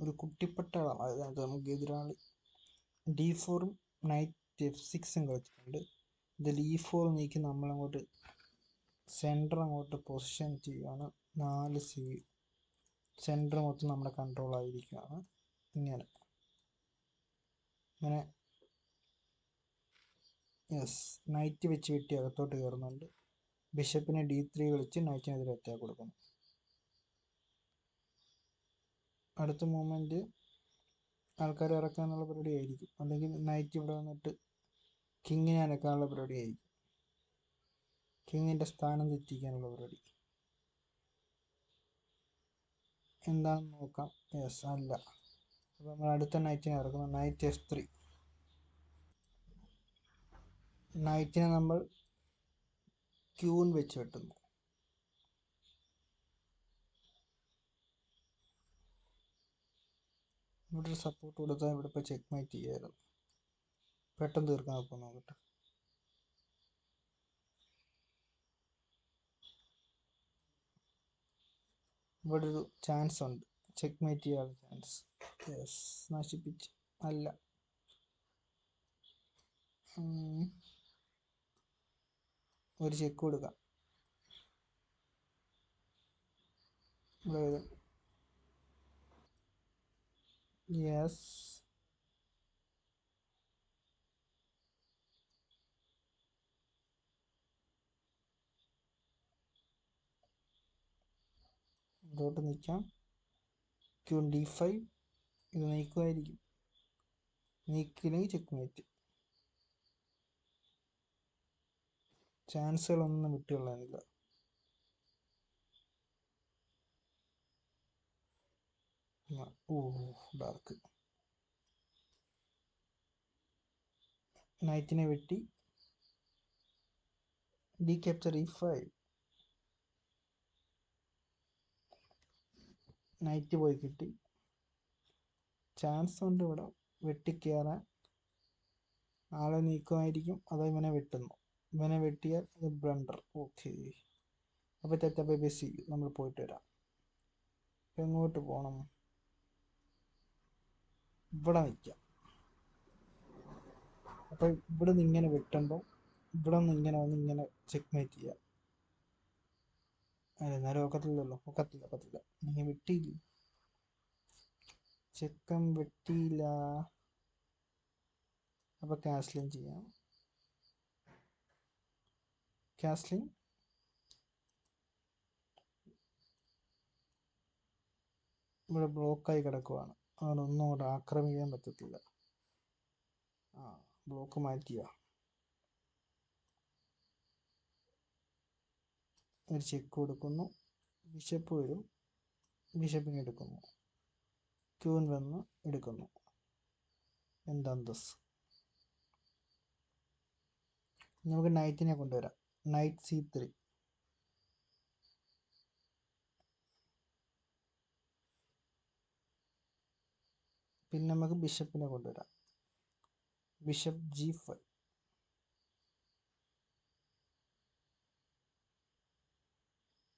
ഒരു കുട്ടിപ്പട്ടാളം അതായത് നമുക്ക് എതിരാളി ഡി ഫോറും നൈറ്റ് എഫ് സിക്സും കളിച്ചിട്ടുണ്ട്. ഇതിൽ ഇ ഫോർ നീക്കി നമ്മളങ്ങോട്ട് സെന്റർ അങ്ങോട്ട് പൊസിഷൻ ചെയ്യുകയാണ്. നാല് സി സെന്റർ മൊത്തം നമ്മുടെ കൺട്രോൾ ആയിരിക്കുകയാണ്. ഇങ്ങനെ. ഇങ്ങനെ യെസ് നൈറ്റ് വെച്ച് വെട്ടി അകത്തോട്ട് കയറുന്നുണ്ട്. ബിഷപ്പിനെ ഡി ത്രീ കളിച്ച് നൈറ്റിനെതിരെ അറ്റാക്ക് കൊടുക്കുന്നു. അടുത്ത മൂമെന്റ് ആൾക്കാരെ ഇറക്കാനുള്ള പരിപാടി ആയിരിക്കും. അല്ലെങ്കിൽ നൈറ്റ് ഇവിടെ വന്നിട്ട് കിങ്ങിനെ അനക്കാനുള്ള പരിപാടി ആയിരിക്കും. കിങ്ങിന്റെ സ്ഥാനം തെറ്റിക്കാനുള്ള പരിപാടി. എന്താണെന്ന് നോക്കാം. യെസ് അല്ല. അപ്പോൾ നമ്മൾ അടുത്ത നൈറ്റിനെ ഇറക്കുന്നു. നൈറ്റ് എസ് ത്രീ നൈറ്റിനെ നമ്മൾ ക്യൂൺ വെച്ച് വെട്ടുന്നു. ഇവിടെ ഒരു സപ്പോർട്ട് കൊടുത്താൽ ഇവിടെ ഇപ്പോൾ ചെക്ക് മേറ്റ് ചെയ്യായിരുന്നു പെട്ടെന്ന് തീർക്കാൻ നോക്കാം നോക്കട്ടെ. ഇവിടെ ഒരു ചാൻസ് ഉണ്ട്. ചെക്ക് മേറ്റ് ചെയ്യാനുള്ള ചാൻസ് യെസ് നശിപ്പിച്ച്. അല്ല. ഒരു ചെക്ക് കൊടുക്കാം. ഇവിടെ യെസ് ഇതോട്ട് നിൽക്കാം. ഡി ഫൈവ് ഇത് നീക്കുമായിരിക്കും. നീക്കില്ലെങ്കിൽ ചെക്ക് മേറ്റ് ചാൻസുകളൊന്നും വിട്ടുകളയാനില്ല. ഓ ഡാർക്ക് നൈറ്റിനെ വെട്ടി. D capture E five knight പോയി കിട്ടി. ചാൻസ് ഉണ്ട് ഇവിടെ. വെട്ടിക്കയറാൻ ആളെ നീക്കുമായിരിക്കും. അതോ ഇവനെ വെട്ടുന്നു. ഇവനെ വെട്ടിയാൽ ഇത് ബ്ലണ്ടർ ഓക്കെ അപ്പോൾ തെറ്റ ബസ് നമ്മൾ പോയിട്ട് വരാം. എങ്ങോട്ട് പോകണം ഇവിടെ വെക്കാം. അപ്പോൾ ഇവിടെ നിന്ന് ഇങ്ങനെ വെട്ടുമ്പോൾ ഇവിടെ നിന്ന് ഇങ്ങനെ വന്ന് ഇങ്ങനെ ചെക്ക് മേറ്റ് ചെയ്യാം. അല്ല എന്നാലും ഒക്കത്തില്ലല്ലോ. ഒക്കത്തില്ല ഒക്കത്തില്ല. നീ വെട്ടിയില്ല? ചെക്കൻ വെട്ടിയില്ല. അപ്പൊ കാസ്ലിംഗ് ചെയ്യാം. കാസ്ലിംഗ് ഇവിടെ ബ്ലോക്കായി കിടക്കുവാണ്. അവനൊന്നും കൂടെ ആക്രമിക്കാൻ പറ്റത്തില്ല. ആ ബ്ലോക്ക് മാറ്റിയ. ഒരു ചെക്ക് കൊടുക്കുന്നു. ബിഷപ്പ് വരും. ബിഷപ്പിനെ എടുക്കുന്നു. ക്യൂൻ വന്ന് എടുക്കുന്നു. എന്തന്തസ് നമുക്ക് നൈറ്റിനെ കൊണ്ടുവരാം. നൈറ്റ് സി ത്രീ പിന്നെ നമുക്ക് ബിഷപ്പിനെ കൊണ്ടുവരാം. ബിഷപ്പ് ജി ഫൈവ്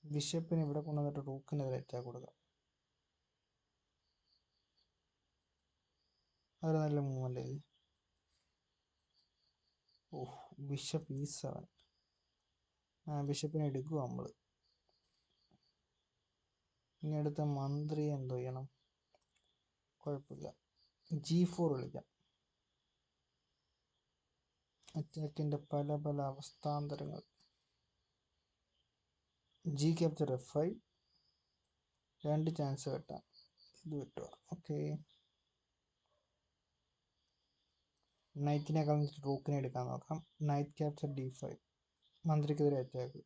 ബിഷപ്പിന് ഇവിടെ കൊണ്ടുവന്നിട്ട് റൂക്കിനെതിരെ അറ്റാക്ക് കൊടുക്കാം. അതൊരു നല്ല മൂവ്മെന്റ് അല്ലേ ഓ ബിഷപ്പ് ഇ സെവൻ ആ ബിഷപ്പിനെ എടുക്കുക നമ്മൾ ഇനി അടുത്ത മന്ത്രി എന്തോ ചെയ്യണം? കുഴപ്പമില്ല. ജി ഫോർ വിളിക്കാം അറ്റാക്കിന്റെ പല പല അവസ്ഥാന്തരങ്ങൾ. ജി ക്യാപ്ചർ എഫ് ഐ രണ്ട് ചാൻസ് കിട്ടാം ഇത് കിട്ടുക ഓക്കെ നൈറ്റിനെ കളഞ്ഞിട്ട് റൂക്കിനെ എടുക്കാൻ നോക്കാം. നൈറ്റ് ക്യാപ്ചർ ഡി ഫൈവ് മന്ത്രിക്കെതിരെ അറ്റാക്ക്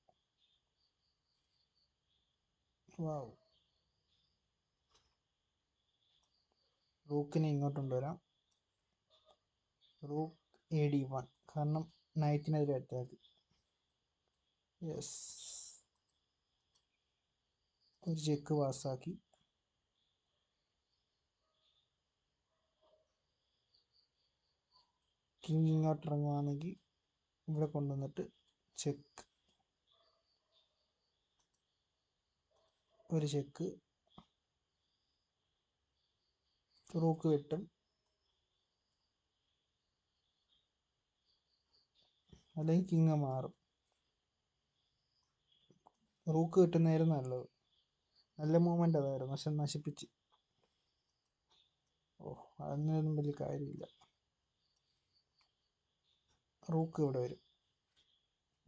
വാവ് റൂക്കിനെ ഇങ്ങോട്ട് കൊണ്ടുവരാം റൂക്ക് എ ഡി വൺ കാരണം നൈറ്റിനെതിരെ അറ്റാക്ക് യെസ് ഒരു ചെക്ക് പാസ്സാക്കി. കിങ് ഇങ്ങോട്ട് ഇറങ്ങുവാണെങ്കിൽ ഇവിടെ കൊണ്ടുവന്നിട്ട് ചെക്ക് ഒരു ചെക്ക് റൂക്ക് കിട്ടും. അല്ലെങ്കിൽ കിങ് മാറും. റൂക്ക് കിട്ടുന്നതായിരുന്നു നല്ലത്. നല്ല മൂവ്മെന്റ് അതായിരുന്നു. പക്ഷെ നശിപ്പിച്ച്. ഓ അതിനൊന്നും വലിയ കാര്യമില്ല. റൂക്ക് ഇവിടെ വരും.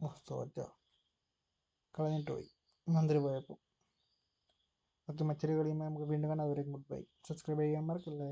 ഓ തോറ്റോ? കളഞ്ഞിട്ട് പോയി. മന്ത്രി പോയപ്പോൾ ഓക്കെ മറ്റൊരു കളിയുമ്പോൾ നമുക്ക് വീണ്ടും കാണാം. അതുവരെ ഗുഡ് ബൈ സബ്സ്ക്രൈബ് ചെയ്യാൻ മറക്കല്ലേ?